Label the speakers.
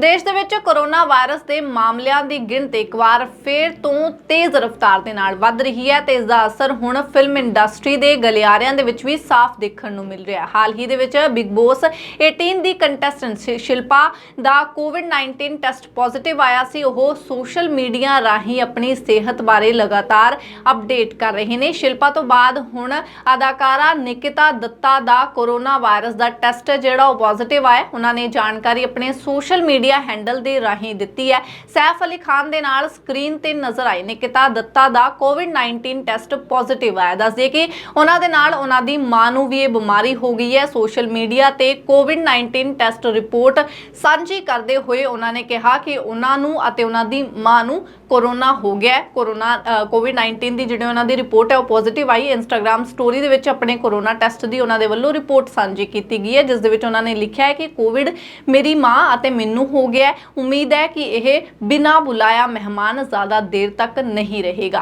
Speaker 1: ਦੇਸ਼ ਦੇ ਵਿੱਚ ਕੋਰੋਨਾ ਵਾਇਰਸ ਦੇ ਮਾਮਲਿਆਂ ਦੀ ਗਿਣਤੀ ਇੱਕ ਵਾਰ ਫੇਰ ਤੋਂ ਤੇਜ਼ ਰਫ਼ਤਾਰ ਦੇ ਨਾਲ ਵੱਧ ਰਹੀ ਹੈ ਤੇ ਇਸ ਦਾ ਅਸਰ ਹੁਣ ਫਿਲਮ ਇੰਡਸਟਰੀ ਦੇ ਗਲਿਆਰਿਆਂ ਦੇ ਵਿੱਚ ਵੀ ਸਾਫ਼ ਦੇਖਣ ਨੂੰ ਮਿਲ ਰਿਹਾ ਹੈ। ਹਾਲ ਹੀ ਦੇ ਵਿੱਚ ਬਿਗ ਬੋਸ 18 ਦੀ ਕੰਟੈਸਟੈਂਟ ਸ਼ਿਲਪਾ ਦਾ ਕੋਵਿਡ-19 ਟੈਸਟ ਪੋਜ਼ਿਟਿਵ ਆਇਆ ਸੀ। ਉਹ ਸੋਸ਼ਲ ਮੀਡੀਆ ਰਾਹੀਂ ਆਪਣੀ ਸਿਹਤ ਬਾਰੇ ਲਗਾਤਾਰ ਅਪਡੇਟ ਕਰ ਰਹੇ ਨੇ। ਸ਼ਿਲਪਾ ਤੋਂ ਬਾਅਦ ਹੁਣ ਅਦਾਕਾਰਾ ਨਿਕਿਤਾ ਦੱਤਾ ਦਾ ਕੋਰੋਨਾ ਵਾਇਰਸ ਦਾ ਟੈਸਟ ਜਿਹੜਾ ਉਹ ਪੋਜ਼ਿਟਿਵ ਆਇਆ। ਉਹਨਾਂ ਨੇ ਜਾਣਕਾਰੀ ਆਪਣੇ ਸੋਸ਼ਲ ਮੀਡੀਆ ਹੈਂਡਲ ਦੇ ਰਾਹੀਂ ਦਿੱਤੀ ਹੈ ਸੈਫ ਅਲੀ ਖਾਨ ਦੇ ਨਾਲ ਸਕਰੀਨ ਤੇ ਨਜ਼ਰ ਆਈ ਨਿਕਿਤਾ ਦੱਤਾ ਦਾ ਕੋਵਿਡ-19 ਟੈਸਟ ਪੋਜ਼ਿਟਿਵ ਆਇਆ। ਦੱਸਦੇ ਕਿ ਉਹਨਾਂ ਦੇ ਨਾਲ ਉਹਨਾਂ ਦੀ ਮਾਂ ਨੂੰ ਵੀ ਇਹ ਬਿਮਾਰੀ ਹੋ ਗਈ ਹੈ। ਸੋਸ਼ਲ ਮੀਡੀਆ ਤੇ ਕੋਵਿਡ-19 ਟੈਸਟ ਰਿਪੋਰਟ ਸਾਂਝੀ ਕਰਦੇ ਹੋਏ ਉਹਨਾਂ ਨੇ ਕਿਹਾ ਕਿ ਉਹਨਾਂ ਨੂੰ ਅਤੇ ਉਹਨਾਂ ਦੀ ਮਾਂ ਨੂੰ ਕੋਰੋਨਾ ਹੋ ਗਿਆ ਕੋਰੋਨਾ ਕੋਵਿਡ-19 ਦੀ ਜਿਹੜੀ ਉਹਨਾਂ ਦੀ ਰਿਪੋਰਟ ਹੈ, ਉਹ ਪੋਜ਼ਿਟਿਵ ਆਈ। ਇੰਸਟਾਗ੍ਰam ਸਟੋਰੀ ਦੇ ਵਿੱਚ ਆਪਣੇ ਕੋਰੋਨਾ ਟੈਸਟ ਦੀ ਉਹਨਾਂ ਦੇ ਵੱਲੋਂ ਰਿਪੋਰਟ ਸਾਂਝੀ ਕੀਤੀ ਗਈ ਹੈ, ਜਿਸ ਦੇ ਵਿੱਚ ਉਹਨਾਂ ਨੇ ਲਿਖਿਆ ਹੈ ਕਿ ਕੋਵਿਡ ਮੇਰੀ ਮਾਂ ਅਤੇ ਮੈਨੂੰ ਹੋ ਗਿਆ ਉਮੀਦ ਹੈ ਕਿ ਇਹ ਬਿਨਾਂ ਬੁਲਾਇਆ ਮਹਿਮਾਨ ਜ਼ਿਆਦਾ ਦੇਰ ਤੱਕ ਨਹੀਂ ਰਹੇਗਾ।